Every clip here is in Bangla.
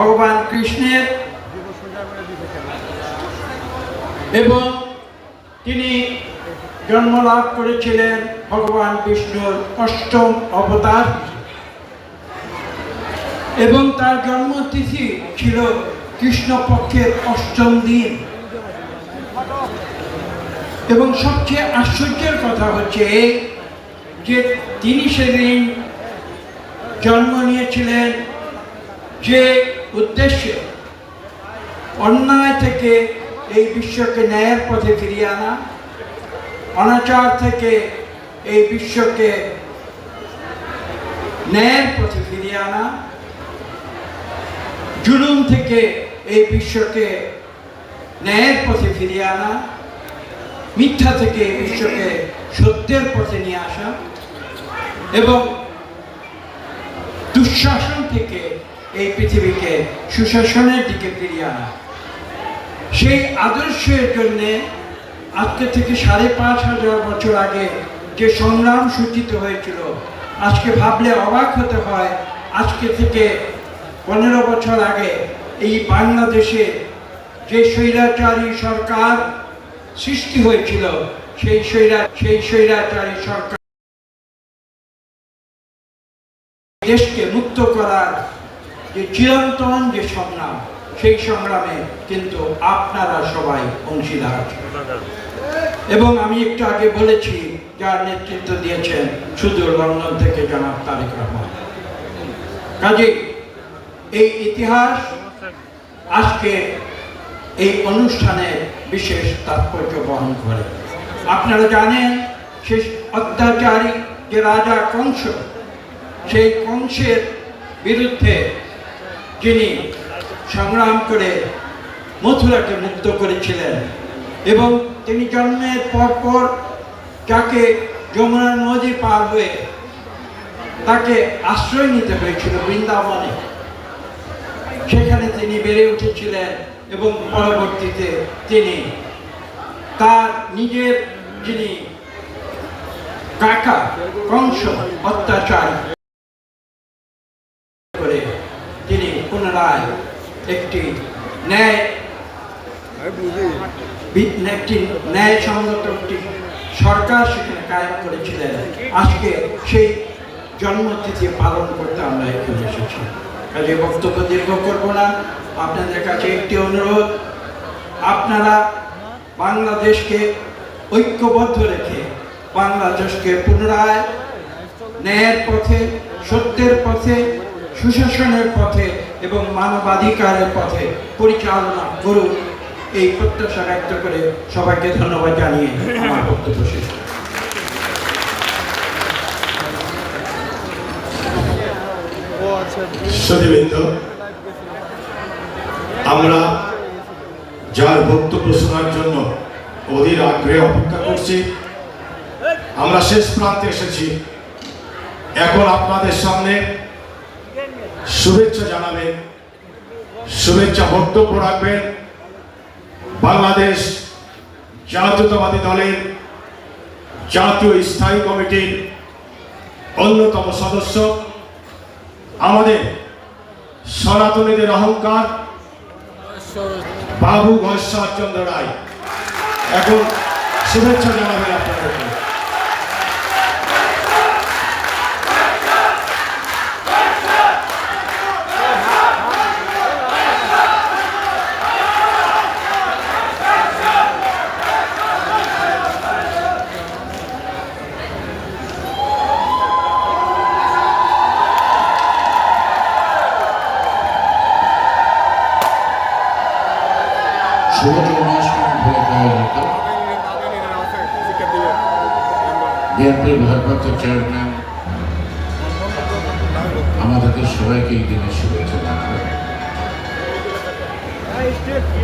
ভগবান কৃষ্ণের এবং তিনি জন্ম লাভ করেছিলেন ভগবান বিষ্ণুর অষ্টম অবতার। এবং তার জন্মতিথি ছিল কৃষ্ণপক্ষের অষ্টম দিন। এবং সবচেয়ে আশ্চর্যের কথা হচ্ছে যে তিনি সেদিন জন্ম নিয়েছিলেন যে উদ্দেশ্যে। অন্যায় থেকে এই বিশ্বকে ন্যায়ের পথে ফিরিয়ে আনা, অনাচার থেকে এই বিশ্বকে ন্যায়ের পথে ফিরিয়ে আনা, জুলুম থেকে এই বিশ্বকে ন্যায়ের পথে ফিরিয়ে আনা, মিথ্যা থেকে বিশ্বকে সত্যের পথে নিয়ে আসা এবং দুঃশাসন থেকে এই পৃথিবীকে সুশাসনের দিকে ফিরিয়ে আনা। সেই আদর্শের জন্যে আজকে থেকে সাড়ে পাঁচ হাজার বছর আগে যে সংগ্রাম সূচিত হয়েছিল, আজকে ভাবলে অবাক হতে হয়, আজকে থেকে পনেরো বছর আগে এই বাংলাদেশে যে স্বৈরাচারী সরকার সৃষ্টি হয়েছিল, সেই স্বৈরা সেই স্বৈরাচারী সরকার দেশকে মুক্ত করার যে চিরন্তন যে সংগ্রাম, সেই সংগ্রামে কিন্তু আপনারা সবাই অংশীদার। আছেন এবং আমি একটু আগে বলেছি, যার নেতৃত্ব দিয়েছেন সুদূর লন্ডন থেকে জনাব তারেক রহমান। কাজে, এই ইতিহাস আজকে এই অনুষ্ঠানে বিশেষ তাৎপর্য বহন করে। আপনারা জানেন, শেষ অত্যাচারী যে রাজা কংস, সেই কংসের বিরুদ্ধে যিনি সংগ্রাম করে মথুরাকে মুক্ত করেছিলেন এবং তিনি জন্মের পর পর যাকে যমুনা নদী পার হয়ে তাকে আশ্রয় নিতে হয়েছিল বৃন্দাবনে। সেখানে তিনি বেড়ে উঠেছিলেন এবং পরবর্তীতে তিনি তার নিজের যিনি কাকা, কংস, অত্যাচার করে তিনি একটি ন্যায় একটি ন্যায় একটি সরকার সেখানে করেছিলেন। আজকে সেই জন্মতিথি পালন করতে আমরা এখানে এসেছি। কাজে বক্তব্য দীর্ঘ করব না। আপনাদের কাছে একটি অনুরোধ, আপনারা বাংলাদেশকে ঐক্যবদ্ধ রেখে বাংলাদেশকে পুনরায় ন্যায়ের পথে, সত্যের পথে, সুশাসনের পথে এবং মানবাধিকারের পথে পরিচালনা করুন এই প্রত্যাশা ব্যক্ত করে সবাইকে ধন্যবাদ জানিয়ে আমার বক্তব্য শেষ আমরা যার বক্তব্য শোনার জন্য অধীর আগ্রহে অপেক্ষা করছি, আমরা শেষ প্রান্তে এসেছি। এখন আপনাদের সামনে শুভেচ্ছা জানাবেন, শুভেচ্ছা বক্তব্য রাখবেন। বাংলাদেশ জাতীয়তাবাদী দলের জাতীয় স্থায়ী কমিটির অন্যতম সদস্য, আমাদের সনাতনীদের অহংকার, বাবু ঘোষার চন্দ্র রায়। এখন শুভেচ্ছা জানাবেন আপনাদেরকে চেয়ারম্যান আমাদেরকে সবাইকে এই দিনের শুভেচ্ছা জানাবেন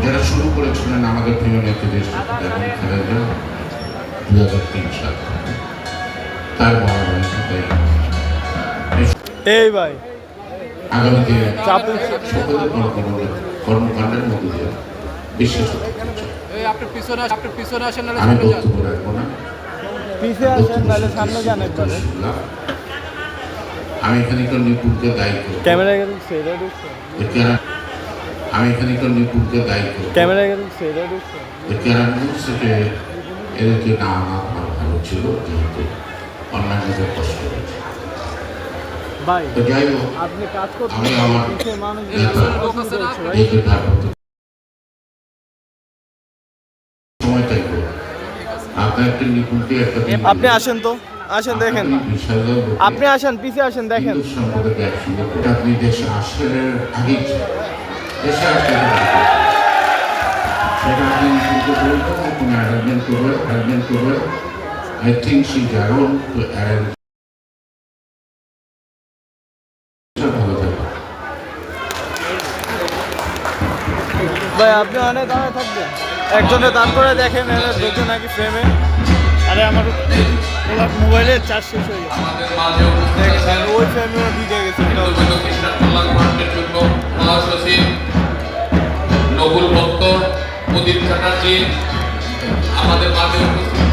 যারা শুরু করেছিলেন আমাদের প্রিয় নেত্রী দেশ এবং খালেদা দু হাজার তিন সাল। তার ধারাবাহিকতায় এই ভাই। আগামীতে চাপে সকলের কর্মকাণ্ডের মধ্যে দিয়ে বিশ্বাস করতে আমি বক্তব্য রাখব না। পিছিয়ে আসেন তাহলে সামনে যান একবারে। আমি এখানে একটু নিপুণকে দায়ী করব ক্যামেরা ঢুকছে এটা ঢুকছে আমি এখানে একটু নিপুণকে দায়িত্ব? ক্যামেরা গেছে এটা ঢুকছে কেরানীগঞ্জ থেকে এদেরকে না আনা আমার ভালো ছিল যেহেতু অন্যান্যদের কষ্ট হয়েছে। ভাই আপনি কাজ করতে আমি আমার পিছে মানুষ নেতা ভাই এই যে ভারপ্রাপ্ত সময়টাই করব আপনার একটা নিপুণকে একটা আপনি আসেন তো আসেন দেখেন। আপনি আসেন পিছে আসেন দেখেন। হিন্দু সম্প্রদায়কে একসঙ্গে করে আপনি দেশে আসলের আগেই দেশে আসলে সেটা আপনি কোনো অ্যারেঞ্জমেন্ট করবেন অ্যারেঞ্জমেন্ট করবেন। আই থিঙ্ক সি জারন টু অ্যারেঞ্জ থাকবে ভাই আপনি অনেক দাঁড়ায় থাকবেন। একজনে দাঁড় করে দেখেন এরা ঢুকে নাকি ফ্রেমে আরে আমার মোবাইলে চার্জ শেষ হয়ে গেছে। আমাদের মাঝে উপস্থিত আছেন ওই ফ্রেমে ঢুকে গেছে। নকুল ভক্ত প্রদীপ চ্যাটার্জি আমাদের মাঝে উপস্থিত।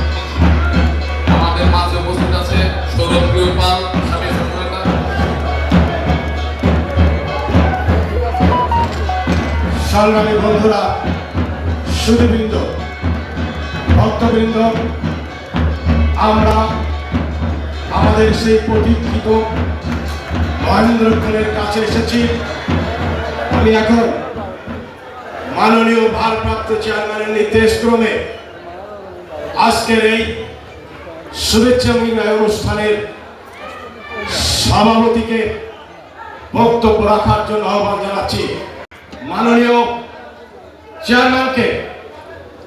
আমাদের মাঝে উপস্থিত আছে সৌরভ প্রিয়পাল সংগ্রামী বন্ধুরা সুদীবৃন্দ ভক্তবৃন্দ, আমরা আমাদের সেই প্রতীক্ষিত মহেন্দ্রক্ষণের কাছে এসেছি। আমি এখন মাননীয় ভারপ্রাপ্ত চেয়ারম্যানের নির্দেশ ক্রমে আজকের এই শুভেচ্ছা বিনিময় অনুষ্ঠানের সভাপতিকে বক্তব্য রাখার জন্য আহ্বান জানাচ্ছি। মাননীয় চেয়ারম্যানকে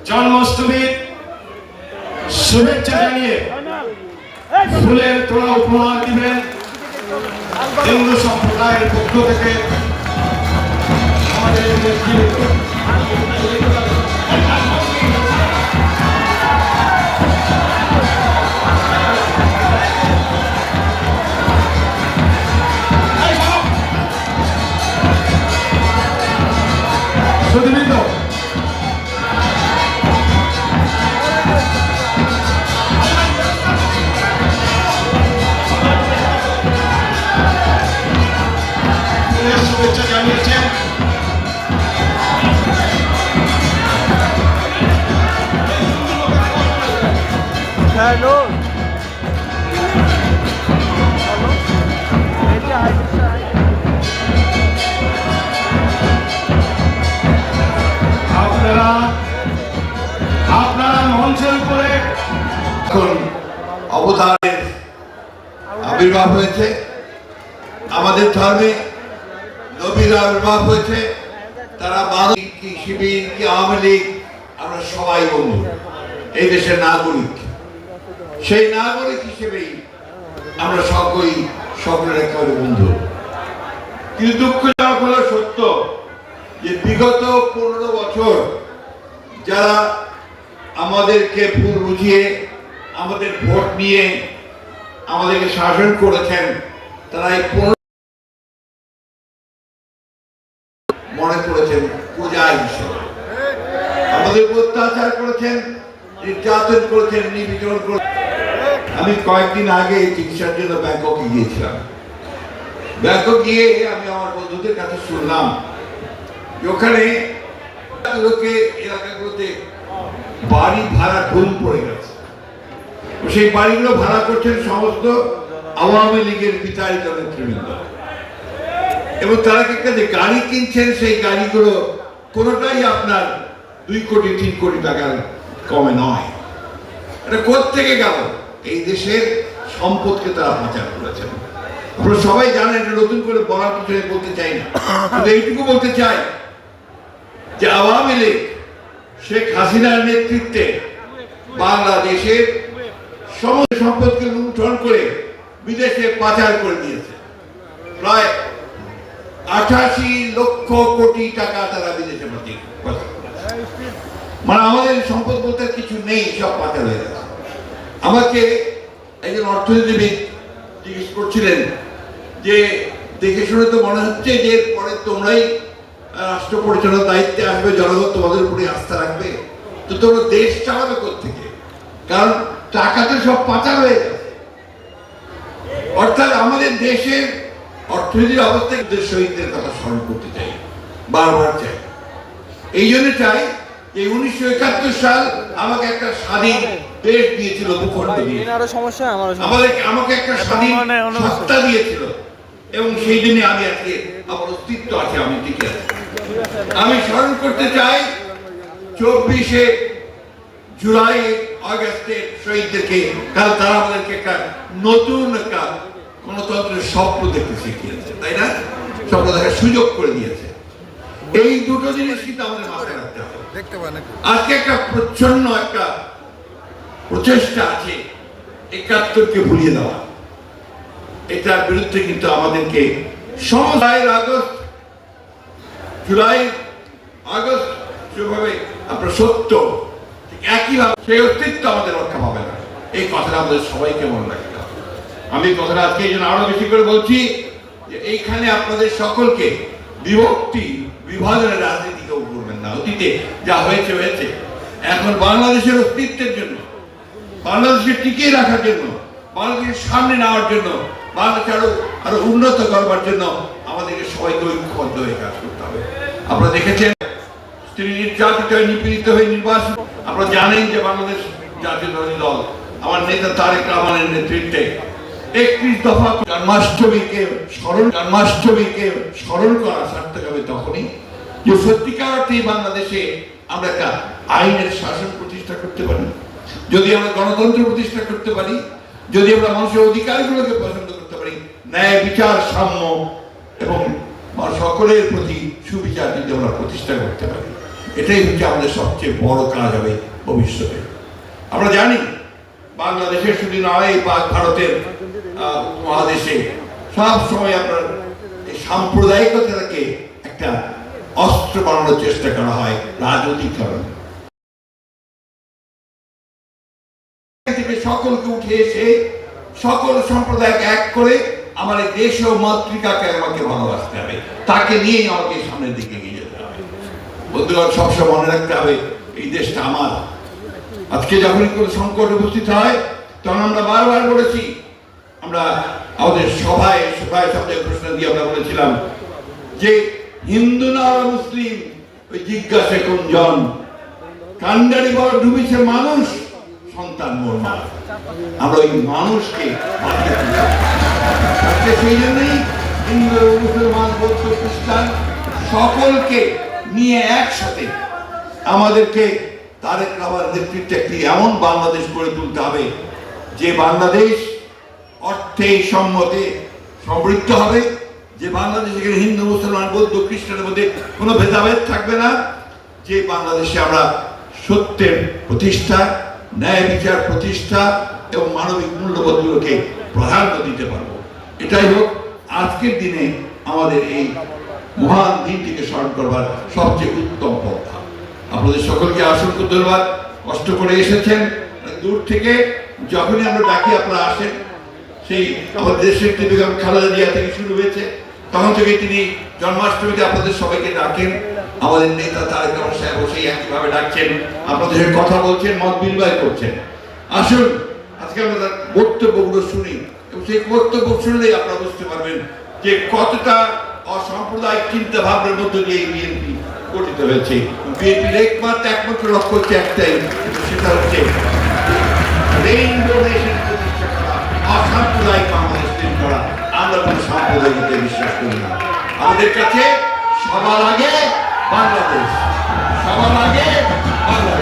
জন্মাষ্টমীর শুভেচ্ছা জানিয়ে ফুলের তোলা উপহার দিবেন হিন্দু সম্প্রদায়ের পক্ষ থেকে আমাদের জানিয়েছেন হ্যালো এটা আপনারা আপনারা মঞ্চের উপরে এখন আবির্ভাব হয়েছে। আমাদের ধর্মে নবীর আবির্ভাব হয়েছে, তারা মানব কি শিবির, কি আওয়ামী লীগ, আমরা সবাই বন্ধু। এই দেশের নাগরিক। সেই নাগরিক হিসেবেই আমরা সকলেই সকলের একেবারে বন্ধু। কিন্তু দুঃখজনক হলো সত্য যে বিগত পনেরো বছর যারা আমাদেরকে ভুল বুঝিয়ে, আমাদের ভোট নিয়ে আমাদেরকে শাসন করেছেন, তারা এই পনেরো মনে করেছেন পূজা হিসেবে আমাদের উপর অত্যাচার করেছেন নির্যাতন করেছেন নির্বিচার করেছেন আমি কয়েকদিন আগে চিকিৎসার জন্য ব্যাংককে গিয়েছিলাম। ব্যাংকক গিয়ে আমি আমার বন্ধুদের কাছে শুনলাম ওখানে লোকে এলাকাগুলোতে বাড়ি ভাড়া ধুম পড়ে গেছে। সেই বাড়িগুলো ভাড়া করছেন সমস্ত আওয়ামী লীগের বিতাড়িত নেতৃবৃন্দ। এবং তারা কি একটা যে গাড়ি কিনছেন, সেই গাড়িগুলো কোনোটাই আপনার দুই কোটি, তিন কোটি টাকার কমে নয়। এটা থেকে গেল? এই দেশের সম্পদকে তারা পাচার করেছেন। আপনারা সবাই জানেন নতুন করে বলার পিছনে বলতে চাই না। কিন্তু এইটুকু বলতে চাই যে আওয়ামী লীগ, শেখ হাসিনার নেতৃত্বে বাংলাদেশের সমস্ত সম্পদকে লুণ্ঠন করে বিদেশে পাচার করে দিয়েছে। প্রায় আঠাশি লক্ষ কোটি টাকা তারা বিদেশে মানে আমাদের সম্পদ বলতে কিছু নেই, সব পাচার হয়ে গেছে। আমাকে একজন অর্থনীতিবিদ জিজ্ঞেস করছিলেন যে, দেখে শুনে তো মনে হচ্ছে যে পরে তোমরাই রাষ্ট্র পরিচালনার দায়িত্বে আসবে, জনগণ তোমাদের উপরে আস্থা রাখবে। তো তোমরা দেশ চালাবে থেকে কারণ টাকা তো সব পাচার হয়ে অর্থাৎ আমাদের দেশের অর্থনীতির অবস্থা কিন্তু শহীদদের কথা স্মরণ করতে চাই, বারবার চাই। এই জন্য চাই যে উনিশশো একাত্তর সাল আমাকে একটা স্বাধীন দেশ দিয়েছিল ভূখণ্ড দিয়ে। এনারও সমস্যা আমারও সমস্যা। আমাকে একটা স্বাধীন সত্তা দিয়েছিল। এবং সেই জন্য আমি আজকে আমার অস্তিত্ব আছে আমি টিকে আছি। আমি স্মরণ করতে চাই চব্বিশে জুলাই আগস্টের শহীদদেরকে কাল তারা আমাদেরকে একটা নতুন একটা গণতন্ত্রের স্বপ্ন দেখতে শিখিয়েছে তাই না? স্বপ্ন দেখার সুযোগ করে দিয়েছে। এই দুটো জিনিস কিন্তু আমাদের মাথায় রাখতে হবে। আজকে একটা প্রচ্ছন্ন একটা প্রচেষ্টা আছে একাত্তরকে ভুলিয়ে দেওয়া। এটার বিরুদ্ধে কিন্তু আমাদেরকে সময় আগস্ট, জুলাই, আগস্ট যেভাবে আপনার সত্য, ঠিক একইভাবে সেই অস্তিত্ব আমাদের রক্ষা পাবে না। এই কথাটা আমাদের সবাইকে মনে রাখতে হবে। আমি কথাটা আজকে এই জন্য আরও বেশি করে বলছি যে এইখানে আপনাদের সকলকে বিভক্তি, বিভাজনের রাজনীতি কেউ করবেন না। অতীতে যা হয়েছে হয়েছে। এখন বাংলাদেশের অস্তিত্বের জন্য বাংলাদেশকে টিকিয়ে রাখার জন্য বাংলাদেশের সামনে নেওয়ার জন্য বাংলাদেশ আরও আরও উন্নত করবার জন্য আমাদেরকে সবাইকে ঐক্যবদ্ধ হয়ে কাজ করতে হবে। আপনারা দেখেছেন নির্যাতিত হয়ে, নিপীড়িত হয়ে নির্বাসিত আপনারা জানেন যে বাংলাদেশ জাতীয়তাবাদী দল, আমার নেতা তারেক রহমানের নেতৃত্বে একত্রিশ দফা জন্মাষ্টমীকে স্মরণ জন্মাষ্টমীকে স্মরণ করা সার্থক হবে তখনই যে সত্যিকার অর্থেই বাংলাদেশে আমরা একটা আইনের শাসন প্রতিষ্ঠা করতে পারি। যদি আমরা গণতন্ত্র প্রতিষ্ঠা করতে পারি, যদি আমরা মানুষের অধিকারগুলোকে পছন্দ করতে পারি, ন্যায় বিচার, সাম্য এবং সকলের প্রতি সুবিচার যদি আমরা প্রতিষ্ঠা করতে পারি, এটাই হচ্ছে আমাদের সবচেয়ে বড় কাজ হবে ভবিষ্যতে। আমরা জানি বাংলাদেশের শুধু নয় পাক ভারতের মহাদেশে সব সময় আপনার সাম্প্রদায়িকতাকে একটা অস্ত্র বানানোর চেষ্টা করা হয় রাজনৈতিক কারণে সকলকে উঠে এসে সকল সম্প্রদায়কে এক করে আমার এই দেশ ও মাতৃকাকে আমাকে ভালোবাসতে হবে। তাকে নিয়েই আমাকে সামনের দিকে এগিয়ে যেতে হবে। বন্ধুগণ সবসময় মনে রাখতে হবে, এই দেশটা আমার। আজকে যখনই কোনো সংকট উপস্থিত হয়, তখন আমরা বারবার বলেছি, আমরা আমাদের সভায় সভায় সব জায়গায় ঘোষণা দিয়ে আমরা বলেছিলাম যে, হিন্দু না মুসলিম? ওই জিজ্ঞাসা কোন জন। কান্ডারি বড় ডুবেছে মানুষ। সন্তান মোর মা আমরা ওই মানুষকে। আজকে সেই জন্যই হিন্দু, মুসলমান, বৌদ্ধ, খ্রিস্টান সকলকে নিয়ে একসাথে আমাদেরকে তারেক রহমান নেতৃত্বে একটি এমন বাংলাদেশ গড়ে তুলতে হবে যে বাংলাদেশ অর্থে সম্মতে সমৃদ্ধ হবে, যে বাংলাদেশ এখানে হিন্দু, মুসলমান, বৌদ্ধ, খ্রিস্টানের মধ্যে কোনো ভেদাভেদ থাকবে না, যে বাংলাদেশে আমরা সত্যের প্রতিষ্ঠা ন্যায় বিচার প্রতিষ্ঠা এবং মানবিক মূল্যবোধগুলোকে প্রাধান্য দিতে পারব। এটাই হোক, আজকের দিনে আমাদের এই মহান দিনটিকে স্মরণ করবার সবচেয়ে উত্তম পন্থা। আপনাদের সকলকে অসংখ্য ধন্যবাদ কষ্ট করে এসেছেন দূর থেকে যখনই আমরা ডাকি আপনারা আসেন। সেই আমাদের দেশের বেগম খালেদা জিয়া থেকে শুরু হয়েছে, তখন থেকে তিনি জন্মাষ্টমীতে আপনাদের সবাইকে ডাকেন। আমাদের নেতা তারেক রহমান সাহেব সেই একইভাবে ডাকছেন, আপনাদের কথা বলছেন, মত বিনিময় করছেন। আসুন, আজকে আমরা বক্তব্যগুলো শুনি এবং সেই বক্তব্য শুনলেই আপনারা বুঝতে পারবেন যে কতটা অসাম্প্রদায়িক চিন্তা ভাবনার মধ্য দিয়ে এই বিএনপি গঠিত হয়েছে। বিএনপির একমাত্র একমাত্র লক্ষ্য হচ্ছে একটাই সেটা হচ্ছে অসাম্প্রদায়িক বাংলাদেশ তৈরি করা। আমরা কোনো সাম্প্রদায়িকতে বিশ্বাস করি না। আমাদের কাছে সবার আগে বাংলাদেশ। সবার আগে বাংলাদেশ।